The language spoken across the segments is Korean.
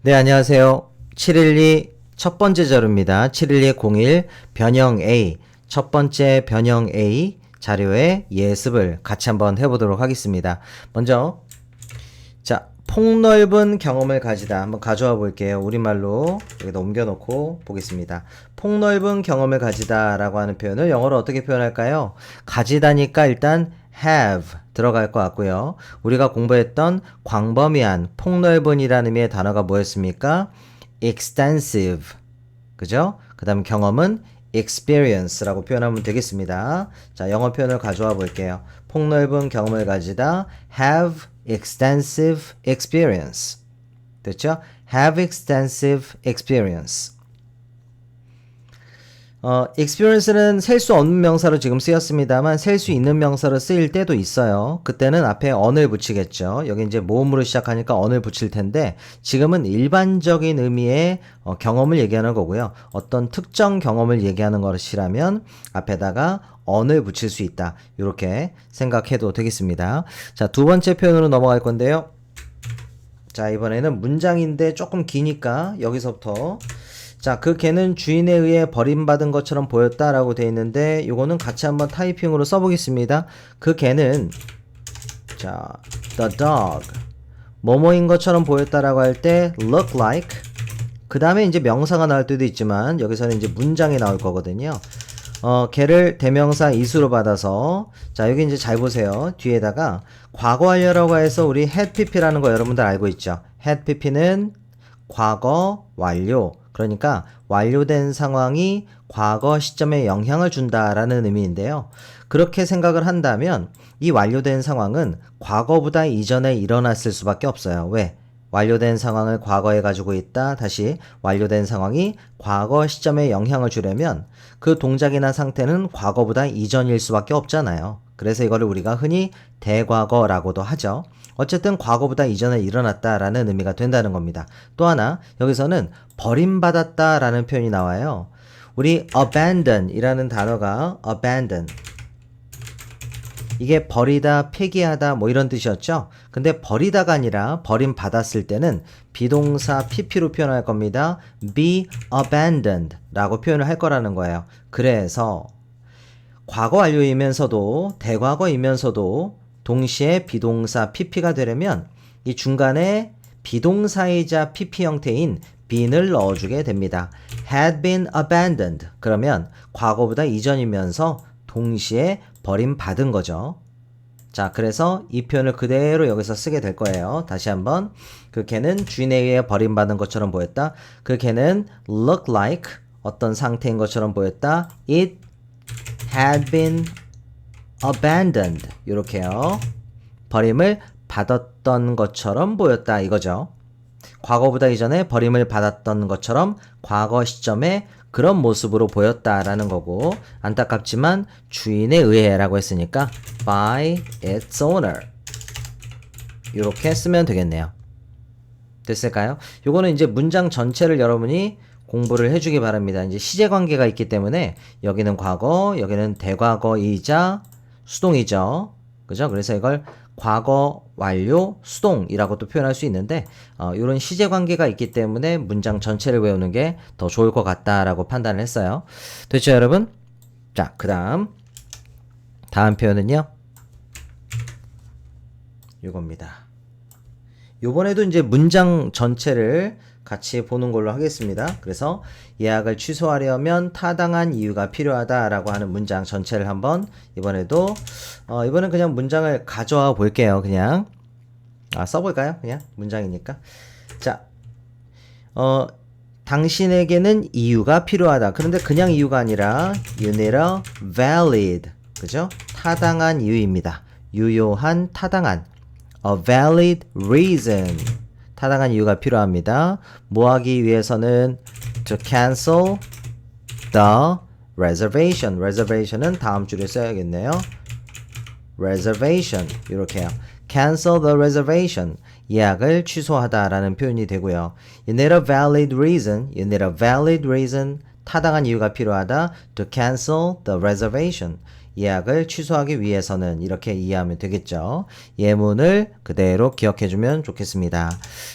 네, 안녕하세요. 712 첫 번째 자료입니다. 712-01 변형 A 첫 번째 변형 A 자료의 예습을 같이 한번 해보도록 하겠습니다. 먼저 자 폭넓은 경험을 가지다 한번 가져와 볼게요. 우리말로 여기다 옮겨놓고 보겠습니다. 폭넓은 경험을 가지다 라고 하는 표현을 영어로 어떻게 표현할까요? 가지다니까 일단 have 들어갈 것 같고요. 우리가 공부했던 광범위한 폭넓은이라는 의미의 단어가 뭐였습니까? extensive 그죠? 그 다음 경험은 experience라고 표현하면 되겠습니다. 자, 영어 표현을 가져와 볼게요. 폭넓은 경험을 가지다 have extensive experience 됐죠? have extensive experience 어, experience는 셀 수 없는 명사로 지금 쓰였습니다만 셀 수 있는 명사로 쓰일 때도 있어요. 그때는 앞에 on을 붙이겠죠. 여기 이제 모음으로 시작하니까 on을 붙일 텐데 지금은 일반적인 의미의 어, 경험을 얘기하는 거고요. 어떤 특정 경험을 얘기하는 것이라면 앞에다가 on을 붙일 수 있다. 이렇게 생각해도 되겠습니다. 자, 두 번째 표현으로 넘어갈 건데요. 자, 이번에는 문장인데 조금 기니까 여기서부터 자, 그 개는 주인에 의해 버림받은 것처럼 보였다라고 되어 있는데 이거는 같이 한번 타이핑으로 써보겠습니다. 그 개는 자, the dog 뭐뭐인 것처럼 보였다라고 할 때 look like 그 다음에 이제 명사가 나올 때도 있지만 여기서는 이제 문장이 나올 거거든요. 어, 개를 대명사 이수로 받아서 자 여기 이제 잘 보세요. 뒤에다가 과거 완료라고 해서 우리 had pp라는 거 여러분들 알고 있죠? had pp는 과거 완료 그러니까 완료된 상황이 과거 시점에 영향을 준다라는 의미인데요. 그렇게 생각을 한다면 이 완료된 상황은 과거보다 이전에 일어났을 수밖에 없어요. 왜? 완료된 상황을 과거에 가지고 있다. 다시 완료된 상황이 과거 시점에 영향을 주려면 그 동작이나 상태는 과거보다 이전일 수밖에 없잖아요. 그래서 이거를 우리가 흔히 대과거라고도 하죠. 어쨌든 과거보다 이전에 일어났다라는 의미가 된다는 겁니다. 또 하나 여기서는 버림받았다라는 표현이 나와요. 우리 abandon이라는 단어가 abandon 이게 버리다, 폐기하다 뭐 이런 뜻이었죠. 근데 버리다가 아니라 버림 받았을 때는 비동사 pp로 표현할 겁니다. be abandoned 라고 표현을 할 거라는 거예요. 그래서 과거 완료이면서도 대과거이면서도 동시에 비동사 pp가 되려면 이 중간에 비동사이자 pp 형태인 been을 넣어주게 됩니다. had been abandoned 그러면 과거보다 이전이면서 동시에 버림받은 거죠. 자, 그래서 이 표현을 그대로 여기서 쓰게 될 거예요. 다시 한번. 그 개는 주인에 의해 버림받은 것처럼 보였다. 그 개는 look like 어떤 상태인 것처럼 보였다. It had been abandoned. 이렇게요. 버림을 받았던 것처럼 보였다 이거죠. 과거보다 이전에 버림을 받았던 것처럼 과거 시점에 그런 모습으로 보였다라는 거고 안타깝지만 주인에 의해라고 했으니까 by its owner 이렇게 쓰면 되겠네요. 됐을까요? 요거는 이제 문장 전체를 여러분이 공부를 해주기 바랍니다. 이제 시제 관계가 있기 때문에 여기는 과거, 여기는 대과거이자 수동이죠. 그죠? 그래서 이걸 과거 완료 수동이라고 도 표현할 수 있는데 어, 이런 시제 관계가 있기 때문에 문장 전체를 외우는 게 더 좋을 것 같다라고 판단을 했어요. 됐죠, 여러분? 자, 그다음 다음 표현은요. 이겁니다. 요번에도 이제 문장 전체를 같이 보는 걸로 하겠습니다. 그래서 예약을 취소하려면 타당한 이유가 필요하다라고 하는 문장 전체를 한번 이번에도 어, 이번엔 그냥 문장을 가져와 볼게요. 그냥 아 써볼까요? 그냥 문장이니까 자 어, 당신에게는 이유가 필요하다. 그런데 그냥 이유가 아니라 you need a valid 그죠? 타당한 이유입니다. 유효한 타당한 a valid reason 타당한 이유가 필요합니다. 뭐 하기 위해서는 to cancel the reservation. reservation은 다음 줄에 써야겠네요. reservation 이렇게요. cancel the reservation. 예약을 취소하다라는 표현이 되고요. You need a valid reason. You need a valid reason. 타당한 이유가 필요하다. To cancel the reservation. 예약을 취소하기 위해서는 이렇게 이해하면 되겠죠. 예문을 그대로 기억해 주면 좋겠습니다.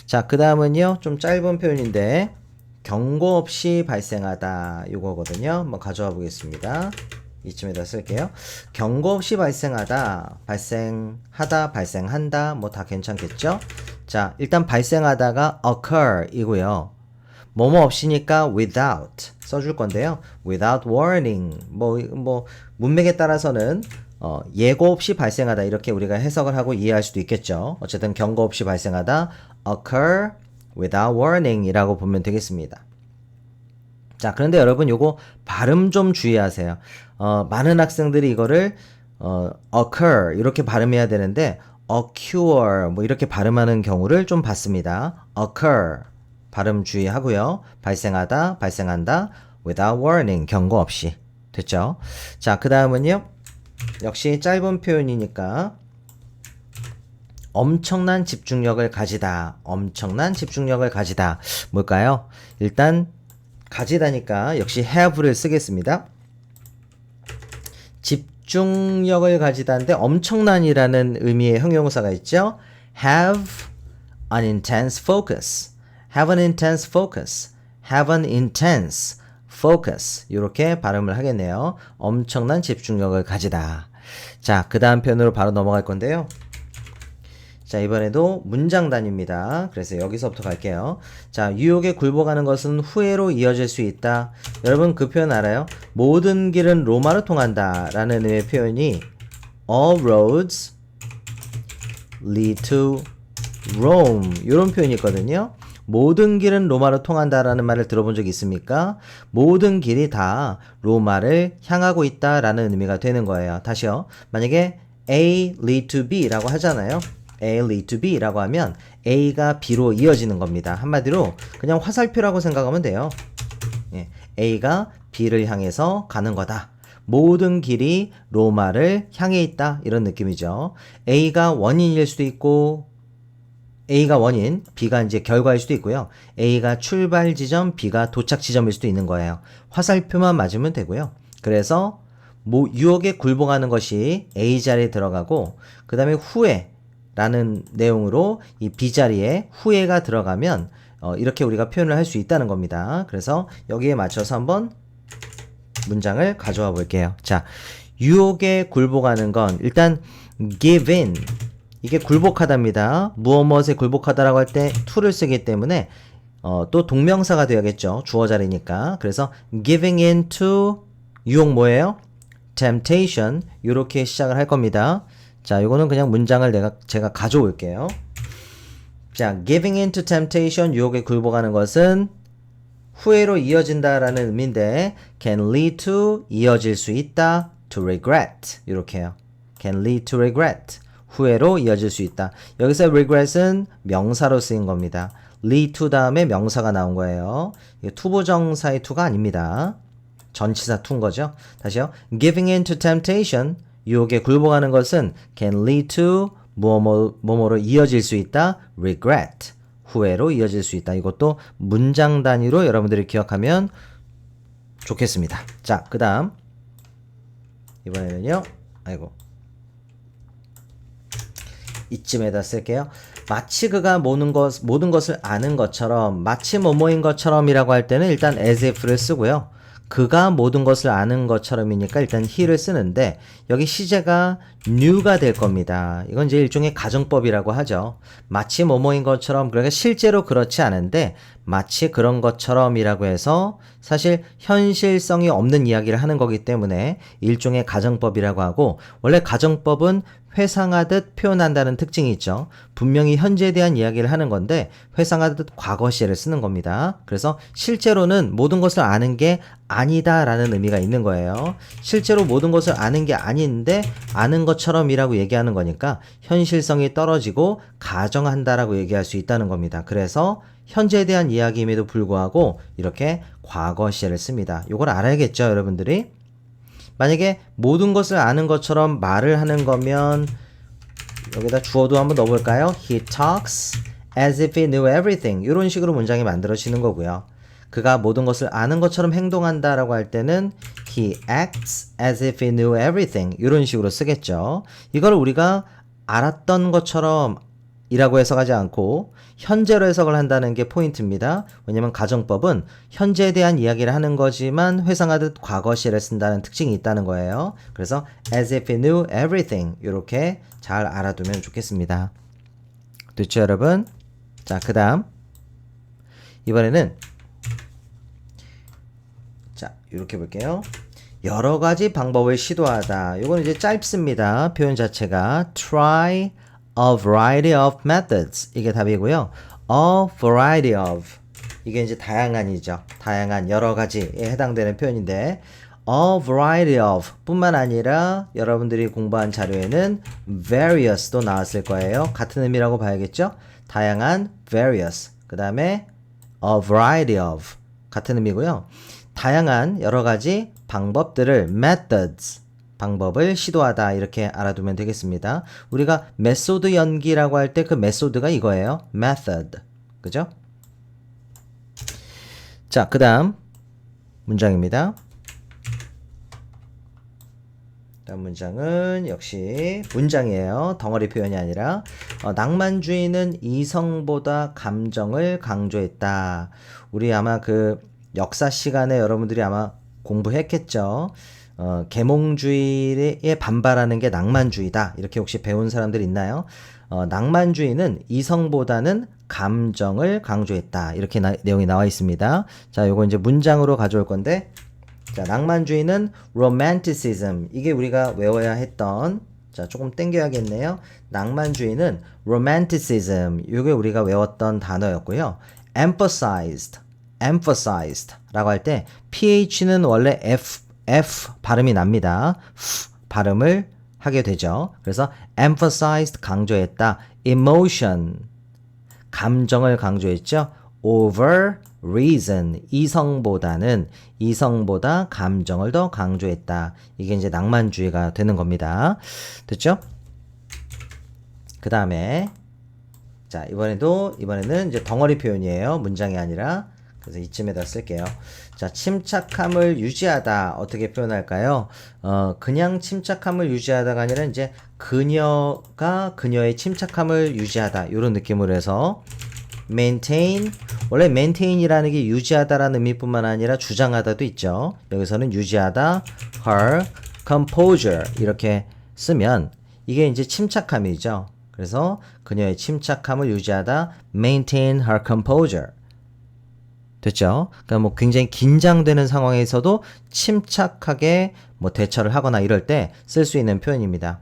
자, 그 다음은요. 좀 짧은 표현인데 경고 없이 발생하다 이거거든요. 한번 가져와 보겠습니다. 이쯤에다 쓸게요. 경고 없이 발생하다, 발생하다, 발생한다, 뭐 다 괜찮겠죠? 자, 일단 발생하다가 occur 이고요. 뭐뭐 없이니까 without 써줄 건데요. without warning 뭐 뭐 문맥에 따라서는 어, 예고 없이 발생하다 이렇게 우리가 해석을 하고 이해할 수도 있겠죠. 어쨌든 경고 없이 발생하다 occur without warning이라고 보면 되겠습니다. 자, 그런데 여러분 요거 발음 좀 주의하세요. 어, 많은 학생들이 이거를 어, occur 이렇게 발음해야 되는데 occur 뭐 이렇게 발음하는 경우를 좀 봤습니다. occur 발음 주의하고요. 발생하다, 발생한다 without warning 경고 없이 됐죠? 자, 그 다음은요. 역시 짧은 표현이니까 엄청난 집중력을 가지다. 엄청난 집중력을 가지다. 뭘까요? 일단 가지다니까 역시 have를 쓰겠습니다. 집중력을 가지다인데 엄청난이라는 의미의 형용사가 있죠. have an intense focus. Have an intense focus. have an intense focus. 이렇게 발음을 하겠네요. 엄청난 집중력을 가지다. 자, 그 다음 편으로 바로 넘어갈 건데요. 자, 이번에도 문장 단위입니다. 그래서 여기서부터 갈게요. 자, 유혹에 굴복하는 것은 후회로 이어질 수 있다. 여러분 그 표현 알아요? 모든 길은 로마로 통한다. 라는 의미의 표현이 All roads lead to Rome. 이런 표현이 있거든요. 모든 길은 로마로 통한다라는 말을 들어본 적 있습니까? 모든 길이 다 로마를 향하고 있다라는 의미가 되는 거예요. 다시요. 만약에 A lead to B라고 하잖아요. A lead to B라고 하면 A가 B로 이어지는 겁니다. 한마디로 그냥 화살표라고 생각하면 돼요. 예, A가 B를 향해서 가는 거다. 모든 길이 로마를 향해 있다. 이런 느낌이죠. A가 원인일 수도 있고 A가 원인, B가 이제 결과일 수도 있고요. A가 출발 지점, B가 도착 지점일 수도 있는 거예요. 화살표만 맞으면 되고요. 그래서 뭐 유혹에 굴복하는 것이 A 자리에 들어가고 그 다음에 후회 라는 내용으로 이 B 자리에 후회가 들어가면 어, 이렇게 우리가 표현을 할 수 있다는 겁니다. 그래서 여기에 맞춰서 한번 문장을 가져와 볼게요. 자, 유혹에 굴복하는 건 일단 give in 이게 굴복하답니다. 무엇 무엇에 굴복하다라고 할 때 to를 쓰기 때문에 어, 또 동명사가 되어야겠죠. 주어 자리니까. 그래서 giving in to 유혹 뭐예요? temptation 이렇게 시작을 할 겁니다. 자, 이거는 그냥 문장을 내가 제가 가져올게요. 자, giving in to temptation 유혹에 굴복하는 것은 후회로 이어진다라는 의미인데 can lead to 이어질 수 있다 to regret 이렇게요. can lead to regret 후회로 이어질 수 있다. 여기서 regret은 명사로 쓰인 겁니다. lead to 다음에 명사가 나온 거예요. 투부정사의 투가 아닙니다. 전치사 투인 거죠. 다시요. giving in to temptation 유혹에 굴복하는 것은 can lead to 뭐뭐 뭐뭐로 이어질 수 있다. regret 후회로 이어질 수 있다. 이것도 문장 단위로 여러분들이 기억하면 좋겠습니다. 자, 그 다음 이번에는요. 아이고. 이쯤에다 쓸게요. 마치 그가 모든 것 모든 것을 아는 것처럼 마치 뭐뭐인 것처럼이라고 할 때는 일단 as if를 쓰고요. 그가 모든 것을 아는 것처럼이니까 일단 he를 쓰는데 여기 시제가 new가 될 겁니다. 이건 이제 일종의 가정법이라고 하죠. 마치 뭐뭐인 것처럼 그러니까 실제로 그렇지 않은데 마치 그런 것처럼이라고 해서 사실 현실성이 없는 이야기를 하는 거기 때문에 일종의 가정법이라고 하고 원래 가정법은 회상하듯 표현한다는 특징이 있죠. 분명히 현재에 대한 이야기를 하는 건데 회상하듯 과거 시제를 쓰는 겁니다. 그래서 실제로는 모든 것을 아는 게 아니다라는 의미가 있는 거예요. 실제로 모든 것을 아는 게 아닌데 아는 것처럼이라고 얘기하는 거니까 현실성이 떨어지고 가정한다라고 얘기할 수 있다는 겁니다. 그래서 현재에 대한 이야기임에도 불구하고 이렇게 과거 시제를 씁니다. 이걸 알아야겠죠, 여러분들이? 만약에 모든 것을 아는 것처럼 말을 하는 거면 여기다 주어도 한번 넣어볼까요? He talks as if he knew everything. 이런 식으로 문장이 만들어지는 거고요. 그가 모든 것을 아는 것처럼 행동한다라고 할 때는 He acts as if he knew everything. 이런 식으로 쓰겠죠. 이걸 우리가 알았던 것처럼 이라고 해석하지 않고 현재로 해석을 한다는 게 포인트입니다. 왜냐면 가정법은 현재에 대한 이야기를 하는 거지만 회상하듯 과거 시를 쓴다는 특징이 있다는 거예요. 그래서 as if he knew everything 이렇게 잘 알아두면 좋겠습니다. 됐죠, 여러분? 자, 그다음 이번에는 자, 이렇게 볼게요. 여러 가지 방법을 시도하다. 이건 이제 짧습니다. 표현 자체가 try a variety of methods. 이게 답이고요. a variety of. 이게 이제 다양한이죠. 다양한 여러 가지에 해당되는 표현인데 a variety of 뿐만 아니라 여러분들이 공부한 자료에는 various도 나왔을 거예요. 같은 의미라고 봐야겠죠? 다양한 various. 그 다음에 a variety of 같은 의미고요. 다양한 여러 가지 방법들을 methods 방법을 시도하다 이렇게 알아두면 되겠습니다. 우리가 메소드 연기라고 할 때 그 메소드가 이거예요. method. 그죠? 자, 그다음 문장입니다. 다음 문장은 역시 문장이에요. 덩어리 표현이 아니라 어, 낭만주의는 이성보다 감정을 강조했다. 우리 아마 그 역사 시간에 여러분들이 아마 공부했겠죠. 어, 계몽주의에 반발하는 게 낭만주의다. 이렇게 혹시 배운 사람들 있나요? 어, 낭만주의는 이성보다는 감정을 강조했다. 이렇게 나, 내용이 나와 있습니다. 자, 요거 이제 문장으로 가져올 건데 자, 낭만주의는 romanticism. 이게 우리가 외워야 했던 자, 조금 땡겨야겠네요. 낭만주의는 romanticism. 이게 우리가 외웠던 단어였고요. emphasized. emphasized 라고 할 때 ph는 원래 f f 발음이 납니다. f 발음을 하게 되죠. 그래서 emphasized 강조했다. emotion 감정을 강조했죠. over reason 이성보다는 이성보다 감정을 더 강조했다. 이게 이제 낭만주의가 되는 겁니다. 됐죠? 그 다음에 자 이번에도 이번에는 이제 덩어리 표현이에요. 문장이 아니라 그래서 이쯤에다 쓸게요. 자 침착함을 유지하다 어떻게 표현할까요? 어 그냥 침착함을 유지하다가 아니라 이제 그녀가 그녀의 침착함을 유지하다 이런 느낌으로 해서 maintain 원래 maintain이라는 게 유지하다라는 의미뿐만 아니라 주장하다도 있죠. 여기서는 유지하다 her composure 이렇게 쓰면 이게 이제 침착함이죠. 그래서 그녀의 침착함을 유지하다 maintain her composure 됐죠? 그러니까 뭐 굉장히 긴장되는 상황에서도 침착하게 뭐 대처를 하거나 이럴 때 쓸 수 있는 표현입니다.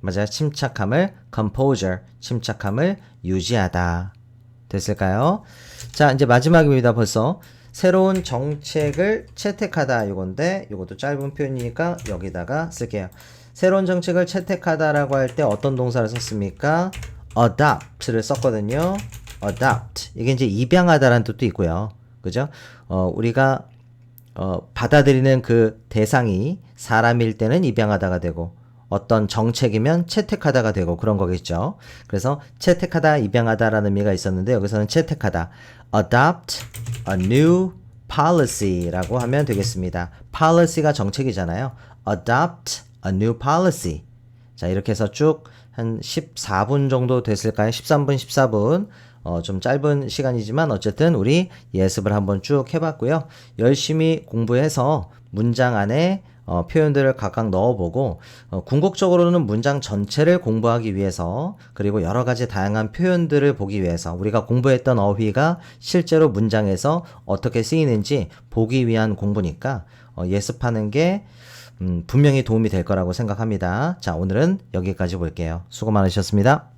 맞아요. 침착함을 composure, 침착함을 유지하다. 됐을까요? 자, 이제 마지막입니다. 벌써 새로운 정책을 채택하다 이건데 이것도 짧은 표현이니까 여기다가 쓸게요. 새로운 정책을 채택하다라고 할 때 어떤 동사를 썼습니까? adopt를 썼거든요. Adopt 이게 이제 입양하다라는 뜻도 있고요. 그죠? 어, 우리가 어, 받아들이는 그 대상이 사람일 때는 입양하다가 되고 어떤 정책이면 채택하다가 되고 그런 거겠죠. 그래서 채택하다, 입양하다라는 의미가 있었는데 여기서는 채택하다. adopt a new policy라고 하면 되겠습니다. policy가 정책이잖아요. adopt a new policy. 자, 이렇게 해서 쭉 한 14분 정도 됐을까요? 13분, 14분. 어, 좀 짧은 시간이지만 어쨌든 우리 예습을 한번 쭉 해봤고요. 열심히 공부해서 문장 안에 어, 표현들을 각각 넣어보고 어, 궁극적으로는 문장 전체를 공부하기 위해서 그리고 여러 가지 다양한 표현들을 보기 위해서 우리가 공부했던 어휘가 실제로 문장에서 어떻게 쓰이는지 보기 위한 공부니까 어, 예습하는 게 음, 분명히 도움이 될 거라고 생각합니다. 자, 오늘은 여기까지 볼게요. 수고 많으셨습니다.